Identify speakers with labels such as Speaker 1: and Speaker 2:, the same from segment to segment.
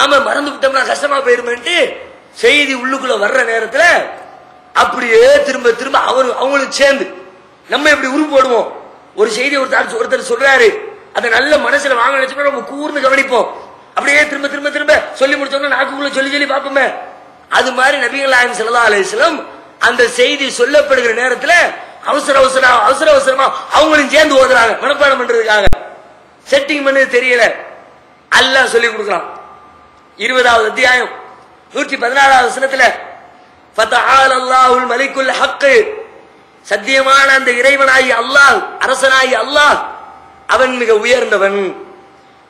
Speaker 1: நாம மறந்து விட்டோம்னா கஷ்டமா போயிருமேன்ட்டு செய்தி உள்ளுக்குள்ள வர்ற நேரத்துல அப்படியே திரும்ப திரும்ப அவரு அவங்களுக்கு சேர்ந்து நம்ம எப்படி உரு போடுவோம்? ஒரு செய்தி ஒருத்தர் ஒருத்தர் சொல்றாரு. அதை நல்ல மனசுல வாங்க நினைச்சோம்னா நம்ம கூர்ந்து கவனிப்போம். அப்படியே திரும்ப திரும்ப திரும்ப சொல்லி முடிச்சோம்னா நாக்குக்குள்ள சொல்லி சொல்லி பார்ப்போமே. அது மாதிரி நபிகள் நாயகம் ஸல்லல்லாஹு அலைஹி அந்த செய்தி சொல்லப்படுகிற நேரத்துல அவசர அவசர அவசர அவசரமா அவங்களும் சேர்ந்து ஓதுறாங்க. மனப்பாடம் பண்றதுக்காக. செட்டிங் பண்ணது தெரியல. அல்ல சொல்லி கொடுக்கலாம். இருபதாவது அத்தியாயம் நூற்றி பதினாறாவது வசனத்துல அல்லாஹுல் மலிக்குல் ஹக்கு. சத்தியமான அந்த இறைவனாகி அல்லாஹ் அரசனாகி அல்லாஹ் அவன் மிக உயர்ந்தவன்.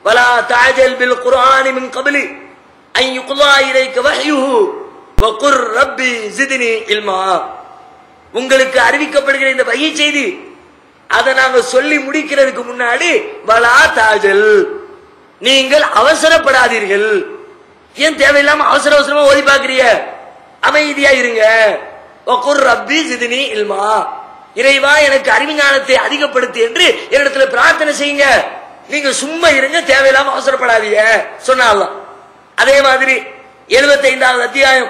Speaker 1: வலா தாஜல் பில் குர்ஆனி மின் கபிலி அன் யுக்லா இலைக்க வஹ்யுஹு வகுர் ரப்பி ஜிதினி இல்மா. உங்களுக்கு அறிவிக்கப்படுகிற இந்த வகை செய்தி அதை நாங்க சொல்லி முடிக்கிறதுக்கு முன்னாடி வலா தாஜல். நீங்கள் அவசரப்படாதீர்கள். ஏன் தேவையில்லாம அவசர அவசரமா ஓதி பாக்குறிய அமைதியா இருங்க. ரப்பி சிதினி இல்மா. இறைவா எனக்கு அறிவிஞானத்தை அதிகப்படுத்து என்று என்னிடத்துல பிரார்த்தனை செய்யுங்க. நீங்க சும்மா இருங்க தேவையில்லாம அவசரப்படாதீங்க சொன்னாலாம் அதே மாதிரி 75வது அத்தியாயம்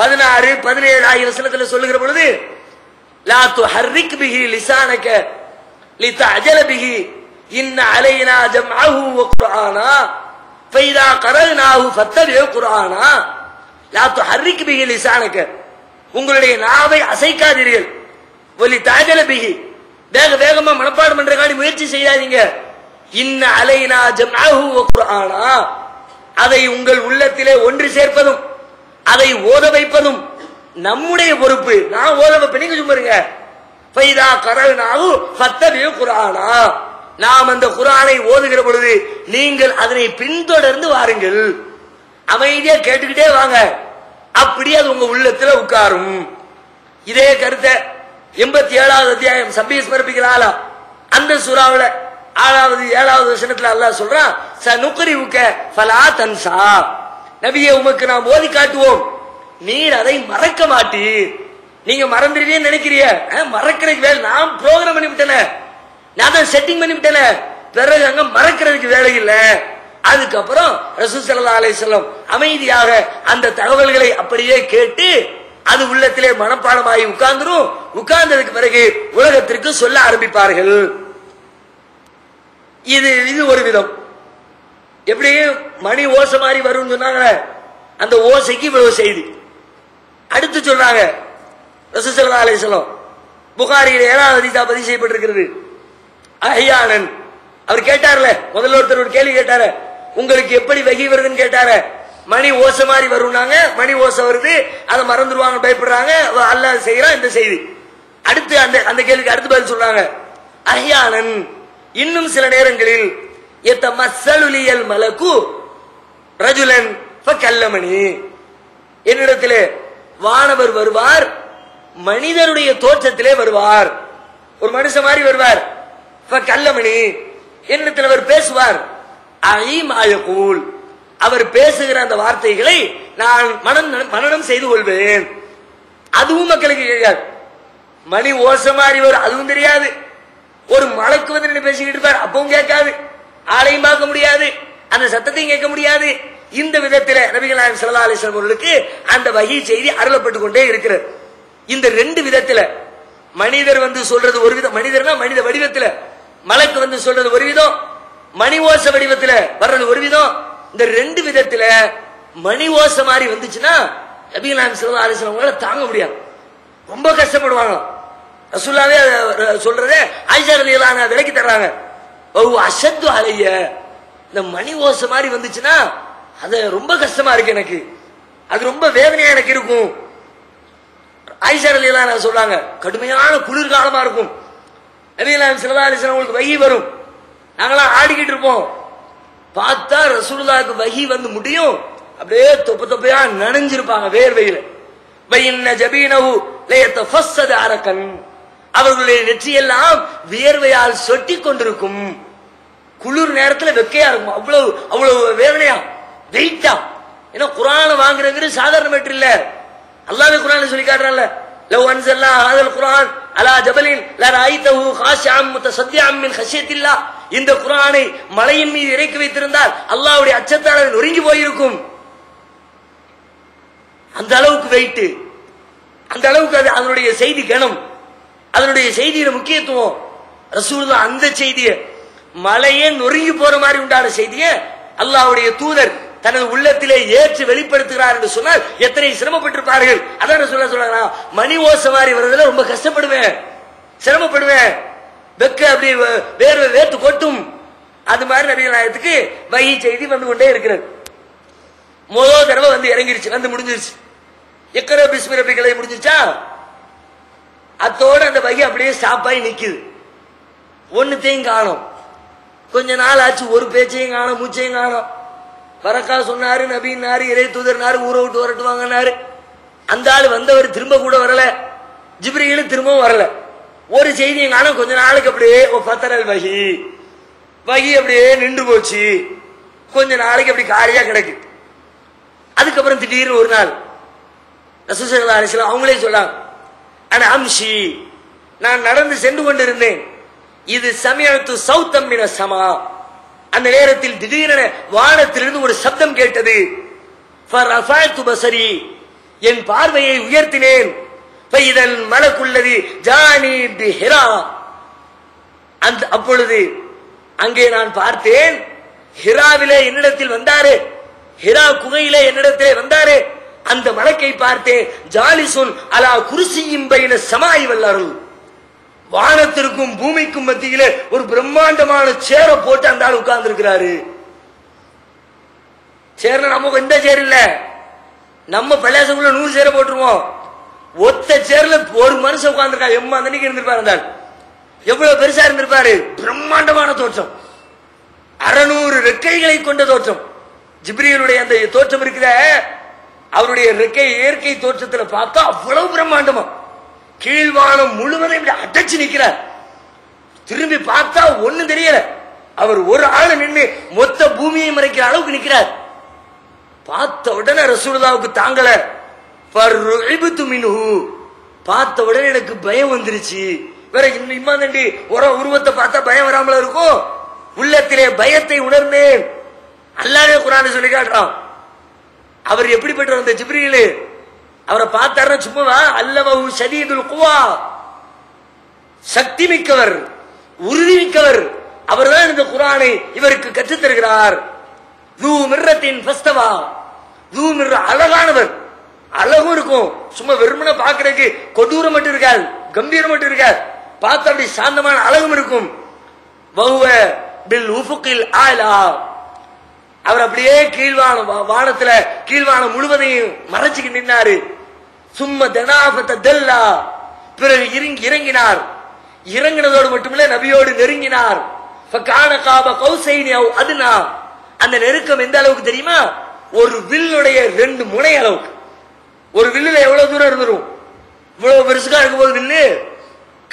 Speaker 1: பதினாறு பதினேழு ஆகிய வசனத்துல சொல்லுகிற பொழுது லா ஹர்ரிக் பிஹி லிசானக லிதஅஜல பிஹி இன்ன அலைனா ஜம்அஹு வ குர்ஆனா. ஃபைதா கரனாஹு ஃபத்தபிஉ குரானா லா ஹர்ரிக்கு பிகி லிசானக உங்களுடைய நாவை அசைக்காதீர்கள். ஒலி தாஜல பிகி வேக வேகமா மனப்பாடம் பண்றதுக்காண்டி முயற்சி செய்யாதீங்க. இன்ன அலைனா ஜம்அஹு வ குர்ஆனா. அதை உங்கள் உள்ளத்திலே ஒன்று சேர்ப்பதும் அதை ஓத வைப்பதும் நம்முடைய பொறுப்பு. நான் ஓத வைப்பேன். நீங்க சும்மா இருங்க. ஃபைதா கரனாவு ஃபத்தபியு குர்ஆனா நாம் அந்த குரானை ஓதுகிற பொழுது நீங்கள் அதனை பின்தொடர்ந்து வாருங்கள். அமைதியா கேட்டுக்கிட்டே வாங்க. அப்படி அது உங்க உள்ளத்துல உட்காரும். இதே கருத்தை எண்பத்தி ஏழாவது அத்தியாயம் சபீஸ் ஸ்மரப்பிக்கிறாளா அந்த சுறாவில் ஆறாவது ஏழாவது வசனத்துல அல்லாஹ் சொல்றான் ச நுக்கரி உக்க ஃபலா தன்சா. நபியே உமக்கு நாம் ஓதி காட்டுவோம். நீர் அதை மறக்க மாட்டீர். நீங்க மறந்துடுவீன்னு நினைக்கிறீங்க. மறக்கிறதுக்கு வேலை நான் ப்ரோக்ராம் பண்ணி விட்டேனே நான் தான் செட்டிங் பண்ணிவிட்டேனே. பிறகு அங்க மறக்கிறதுக்கு வேலை இல்லை. அதுக்கப்புறம் ரசூசல்லா அலிசல்லம் அமைதியாக அந்த தகவல்களை அப்படியே கேட்டு அது உள்ளத்திலே மனப்பாடமாகி உட்கார்ந்துரும். உட்கார்ந்ததுக்கு பிறகு உலகத்திற்கு சொல்ல ஆரம்பிப்பார்கள். இது இது ஒரு விதம். எப்படி மணி ஓசை மாதிரி வரும்னு சொன்னாங்களே அந்த ஓசைக்கு இவ்வளவு செய்தி. அடுத்து சொல்றாங்க ரசூசல்லா அலிசல்லம் புகாரியில் ஏழாவது பதிவு செய்யப்பட்டிருக்கிறது. அஹியானன். அவர் கேட்டார்ல முதல்ல ஒருத்தர் ஒரு கேள்வி கேட்டாரு உங்களுக்கு எப்படி வெகி வருதுன்னு கேட்டாரு. மணி ஓசை மாதிரி வரும்னாங்க மணி ஓசை வருது அதை மறந்துடுவாங்க பயப்படுறாங்க அல்ல செய்யறான் இந்த செய்தி. அடுத்து அந்த அந்த கேள்விக்கு அடுத்து பதில் சொல்றாங்க. அஹ்யானன் இன்னும் சில நேரங்களில் எத்த மசலுலியல் மலக்கு ரஜுலன் கல்லமணி என்னிடத்திலே வானவர் வருவார் மனிதருடைய தோற்றத்திலே வருவார். ஒரு மனுஷன் மாதிரி வருவார். கல்லமணி என்னத்தில் அவர் பேசுவார். அஹீம் அவர் பேசுகிற அந்த வார்த்தைகளை நான் மனம் மனனம் செய்து கொள்வேன். அதுவும் மக்களுக்கு தெரியாது மணி ஓச மாதிரி வரும். அதுவும் தெரியாது. ஒரு மலைக்கு வந்து நின்று பேசிக்கிட்டு இருப்பார். அப்பவும் கேட்காது. ஆளையும் பார்க்க முடியாது. அந்த சத்தத்தையும் கேட்க முடியாது. இந்த விதத்தில் நபிகள் நாயகம் ஸல்லல்லாஹு அலைஹி அவர்களுக்கு அந்த வகை செய்தி அருளப்பட்டு கொண்டே இருக்கிறது. இந்த ரெண்டு விதத்தில் மனிதர் வந்து சொல்றது ஒரு வித மனிதர்னா மனித வடிவத்தில் மலைக்கு வந்து சொல்றது ஒரு விதம் மணி ஓச வடிவத்துல வர்றது ஒரு விதம் இந்த ரெண்டு விதத்துல மணி ஓச மாதிரி வந்துச்சுன்னா நபிகள் நாயகம் தாங்க முடியாது. ரொம்ப கஷ்டப்படுவாங்க. ரசூல்லாவே அத சொல்றதே ஆயிஷா ரலியல்லாஹு விலக்கி தர்றாங்க. ஓ அசத்து அலைய. இந்த மணி ஓசை மாதிரி வந்துச்சுன்னா அது ரொம்ப கஷ்டமா இருக்கு எனக்கு. அது ரொம்ப வேதனையா எனக்கு இருக்கும். ஆயிஷா ரலியல்லாஹு சொல்றாங்க கடுமையான குளிர்காலமா இருக்கும். நபிகளாம் ஸல்லல்லாஹு அலைஹி உங்களுக்கு வகி வரும். நாங்களாம் ஆடிக்கிட்டு இருப்போம். பார்த்தா ரசூலுல்லாக்கு வகி வந்து முடியும். அப்படியே தொப்பு தொப்பையா நனைஞ்சிருப்பாங்க வேர்வையில. வைன்ன ஜபீனஹு லயத்தஃபஸ்ஸத அரக்கன். அவர்களுடைய நெற்றியெல்லாம் வியர்வையால் சொட்டி கொண்டிருக்கும். குளிர் நேரத்தில் வெக்கையா இருக்கும். அவ்வளவு அவ்வளவு வேதனையா? வெயிட்டா? ஏன்னா குரான வாங்குறங்கிறது சாதாரண மேட்டர் இல்ல. அல்லாவே குரான் சொல்லி காட்டுறான்ல. லவ் அன்சல்லா ஆதல் குரான் அலா ஜபலின் ல ராயித்தஹு காஷிஅம் மின் ஹஷியத்தில்லா. இந்த குரானை மலையின் மீது இறக்கி வைத்திருந்தால் அல்லாவுடைய அச்சத்தால் நொறுங்கி போயிருக்கும். அந்த அளவுக்கு வெயிட் அந்த அளவுக்கு அது அதனுடைய செய்தி கணம். அதனுடைய செய்தியில முக்கியத்துவம். ரசூல் அந்த செய்தியை மலையே நொறுங்கி போற மாதிரி உண்டான செய்தியை அல்லாவுடைய தூதர் தனது உள்ளத்திலே ஏற்று வெளிப்படுத்துகிறார் என்று சொன்னால் எத்தனை சிரமப்பட்டிருப்பார்கள்? அதான் சொல்ல சொல்றாங்க மணி ஓசை மாதிரி வர்றதுல ரொம்ப கஷ்டப்படுவேன் சிரமப்படுவேன். வெக்க அப்படி வே- வேர்வை வேத்து கொட்டும். அது மாதிரி நபிகள் நாயகத்துக்கு வகி செய்தி வந்து கொண்டே இருக்கிறது. முதல் தடவை வந்து இறங்கிருச்சு வந்து முடிஞ்சிருச்சு. எக்கரோ பிஸ்மி ரபிகளை முடிஞ்சிருச்சா? அத்தோட அந்த வகி அப்படியே ஸ்டாப் ஆகி நிக்குது. ஒன்னுத்தையும் காணும். கொஞ்ச நாள் ஆச்சு ஒரு பேச்சையும் காணும் மூச்சையும் காணும். பறக்கா சொன்னாரு நபின்னாரு இறை தூதர்னாரு ஊரை விட்டு வரட்டுவாங்கன்னாரு. அந்த ஆள் வந்தவர் திரும்ப கூட வரல. ஜிப்ரியிலும் திரும்பவும் வரல. ஒரு செய்தி காணும் கொஞ்ச நாளுக்கு அப்படியே ஓ பத்தரல் வகி. வகி அப்படியே நின்று போச்சு. கொஞ்ச நாளைக்கு அப்படி காரியா கிடக்கு. அதுக்கப்புறம் திடீர்னு ஒரு நாள் ரசூசல்லா அலிஸ்லாம் அவங்களே சொல்லலாம் ஆனா அம்ஷி நான் நடந்து சென்று கொண்டிருந்தேன். இது சமயத்து சௌத்தம் மின சமா. அந்த நேரத்தில் திடீரென வானத்திலிருந்து ஒரு சப்தம் கேட்டது. ஃபரஃபஅத்து என் பார்வையை உயர்த்தினேன். இதன் மலக்குள்ளது ஜானி பிஹிரா. அந்த அப்பொழுது அங்கே நான் பார்த்தேன் ஹிராவிலே என்னிடத்தில் வந்தாரு. ஹிரா குகையிலே என்னிடத்திலே வந்தாரு. அந்த மலக்கை பார்த்தேன் ஜாலிசுன் அலா குருசியும் பைன சமாய் வல்லாருள். வானத்திற்கும் பூமிக்கும் மத்தியிலே ஒரு பிரம்மாண்டமான சேரை போட்டு அந்த ஆள் உட்கார்ந்து இருக்கிறாரு சேர்ல நமக்கு எந்த சேர் இல்ல? நம்ம பள்ளியாசக்குள்ள நூறு சேரை போட்டுருவோம். ஒத்த சேர்ல ஒரு மனுஷன் உட்கார்ந்துருக்கா? எம்மா அன்னைக்கு இருந்திருப்பாரு அந்த எவ்வளவு பெருசா இருந்திருப்பாரு? பிரம்மாண்டமான தோற்றம். அறநூறு ரெக்கைகளை கொண்ட தோற்றம். ஜிப்ரியலுடைய அந்த தோற்றம் இருக்குத. அவருடைய ரெக்கை இயற்கை தோற்றத்துல பார்த்தா அவ்வளவு பிரம்மாண்டமா. கீழ்வானம் முழுவதும் இப்படி அடைச்சு நிற்கிறார் திரும்பி பார்த்தா ஒண்ணும் தெரியல. அவர் ஒரு ஆளு நின்று மொத்த பூமியை மறைக்கிற அளவுக்கு நிற்கிறார் பார்த்த உடனே ரசூலுதாவுக்கு தாங்கல. பார்த்த உடனே எனக்கு பயம் வந்துருச்சு. வேற இம்மா தண்டி ஒரு உருவத்தை பார்த்தா பயம் வராமல இருக்கும். உள்ளத்திலே பயத்தை உணர்ந்தேன். அல்லாஹ்வே குரான சொல்லி காட்டுறான். அவர் எப்படிப்பட்டவர் அந்த ஜிப்ரீலு? அவரை பார்த்தாருன்னா சும்மாவா? அல்லவஹு ஷதீதுல் குவா. சக்தி மிக்கவர் உறுதி மிக்கவர் அவர்தான் இந்த குரானை இவருக்கு கற்றுத் தருகிறார். தூ மிர்ரத்தின் ஃபஸ்தவா. தூ மிர்ர அழகானவர். அழகும் இருக்கும். சும்மா வெறுமனை பாக்குறதுக்கு கொடூரம் மட்டும் இருக்காது கம்பீரம் மட்டும் இருக்காது. பார்த்த அப்படி சாந்தமான அழகும் இருக்கும். வஹுவ பில் உஃபுக்கில் ஆலா. அவர் அப்படியே கீழ்வான வானத்துல கீழ்வானம் முழுவதையும் மறைச்சுக்கிட்டு நின்னாரு. சும்ம தனாபத்த தெல்லா. பிறகு இறங்கி இறங்கினார். இறங்கினதோடு மட்டுமில்ல நபியோடு நெருங்கினார். காப அதுனா. அந்த நெருக்கம் எந்த அளவுக்கு தெரியுமா? ஒரு வில்லுடைய ரெண்டு முனை அளவுக்கு. ஒரு வில்லுல எவ்வளவு தூரம் இருந்துரும்? இவ்வளவு பெருசுக்கா இருக்கும் போது வில்லு?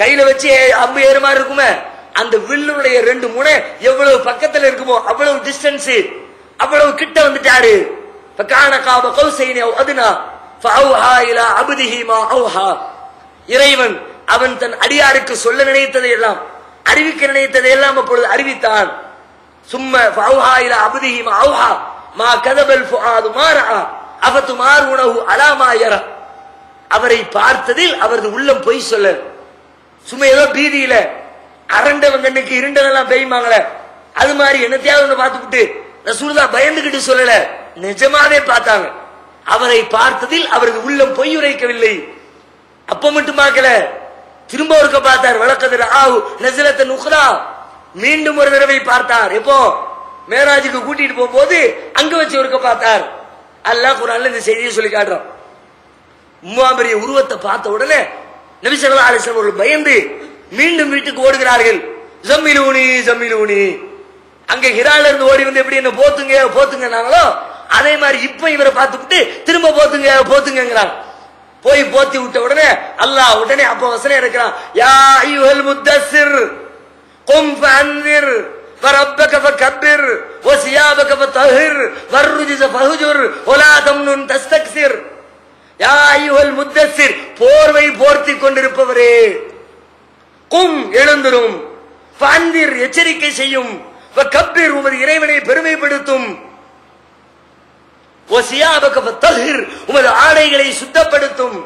Speaker 1: கையில வச்சு அம்பு ஏறு மாதிரி இருக்குமே? அந்த வில்லுடைய ரெண்டு முனை எவ்வளவு பக்கத்துல இருக்குமோ அவ்வளவு டிஸ்டன்ஸ் அவ்வளவு கிட்ட வந்துட்டாரு. காண காப கௌசைனி அதுனா. இறைவன் அவன் தன் அடியாருக்கு சொல்ல நினைத்ததை எல்லாம் அறிவிக்க நினைத்ததை எல்லாம் அப்பொழுது அறிவித்தான். சும்ம ஃபஅவ்ஹா இலா அப்திஹி மா அவ்ஹா மா கதபல் ஃபுஆது மா ரஆ. அஃபதுமாருனஹு அலா யரா. அவரை பார்த்ததில் அவரது உள்ளம் பொய் சொல்ல. சும்மா ஏதோ பீதியில அரண்டவன் கண்ணுக்கு இருண்டதெல்லாம் பெய்யுமாங்களே. அது மாதிரி என்னத்தையாவது ஒண்ணு பார்த்துக்கிட்டு ரசூலுல்லா பயந்துகிட்டு சொல்லல. நிஜமாவே பார்த்தாங்க. அவரை பார்த்ததில் அவரது உள்ளம் பொய் உரைக்கவில்லை. அப்ப மட்டும் பார்க்கல. திரும்ப ஒருக்க பார்த்தார் வழக்கத்தில் ஆவு நசிலத்த நுக்ரா மீண்டும் ஒரு தடவை பார்த்தார். எப்போ? மேராஜுக்கு கூட்டிட்டு போகும்போது அங்க வச்சு ஒருக்க பார்த்தார். அல்லா குரான்ல இந்த செய்தியை சொல்லி காட்டுறோம் உம்மாபெரிய உருவத்தை பார்த்த உடனே நபிசல்லா அலிஸ்லாம் அவர்கள் பயந்து மீண்டும் வீட்டுக்கு ஓடுகிறார்கள். ஜம்மிலூனி ஜம்மிலூனி. அங்க ஹிரால இருந்து ஓடி வந்து எப்படி என்ன போத்துங்க போத்துங்க நாங்களோ அதே மாதிரி இப்ப இவரை பார்த்துட்டு திரும்ப போத்துங்க போத்துங்கிறாங்க போய் போத்தி விட்ட உடனே அல்லாஹ் உடனே அப்ப வசனம் இருக்கிறான் யா ஐயுஹல் முத்தஸ்ஸிர் قم فأنذر فربك فكبر وثيابك فطهر والرجز فهجر ولا تمنن تستكثر யா ஐயுஹல் முத்தஸ்ஸிர் போர்வை போர்த்தி கொண்டிருப்பவரே கும் எழுந்திரும் ஃபஅன்திர் எச்சரிக்கை செய்யும் கப்பீர் உமது இறைவனை பெருமைப்படுத்தும் ஒசியாபக ஃபத்தஹிர் உமது ஆடைகளை சுத்தப்படுத்தும்.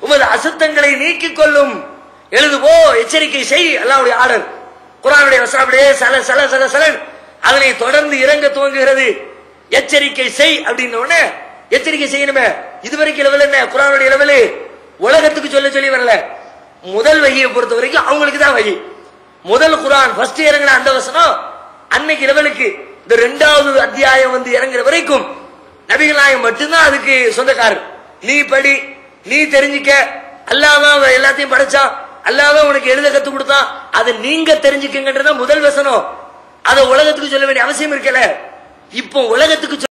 Speaker 1: உமது அசுத்தங்களை நீக்கிக் கொள்ளும் எழுதுவோ எச்சரிக்கை செய் அல்லாவுடைய ஆடல். குரானுடைய வசனம் அப்படியே சல சல சல சலன். அதனை தொடர்ந்து இறங்க துவங்குகிறது. எச்சரிக்கை செய் அப்படின்ன உடனே எச்சரிக்கை செய்யணுமே. இதுவரைக்கும் லெவல் என்ன? குரானுடைய லெவலு உலகத்துக்கு சொல்ல சொல்லி வரல. முதல் வகையை பொறுத்த வரைக்கும் அவங்களுக்கு தான் வகி. முதல் குரான் ஃபர்ஸ்ட் இறங்கின அந்த வசனம் அன்னைக்கு லெவலுக்கு இந்த ரெண்டாவது அத்தியாயம் வந்து இறங்குற வரைக்கும் நபிகள் நாயகம் மட்டும்தான் அதுக்கு சொந்தக்காரர். நீ படி நீ தெரிஞ்சுக்க. அல்லாதான் எல்லாத்தையும் படைச்சான். அல்லாதான் உனக்கு எழுத கத்து கொடுத்தான். அதை நீங்க தெரிஞ்சுக்கங்கன்றதான் முதல் வசனம். அதை உலகத்துக்கு சொல்ல வேண்டிய அவசியம் இருக்கல. இப்போ உலகத்துக்கு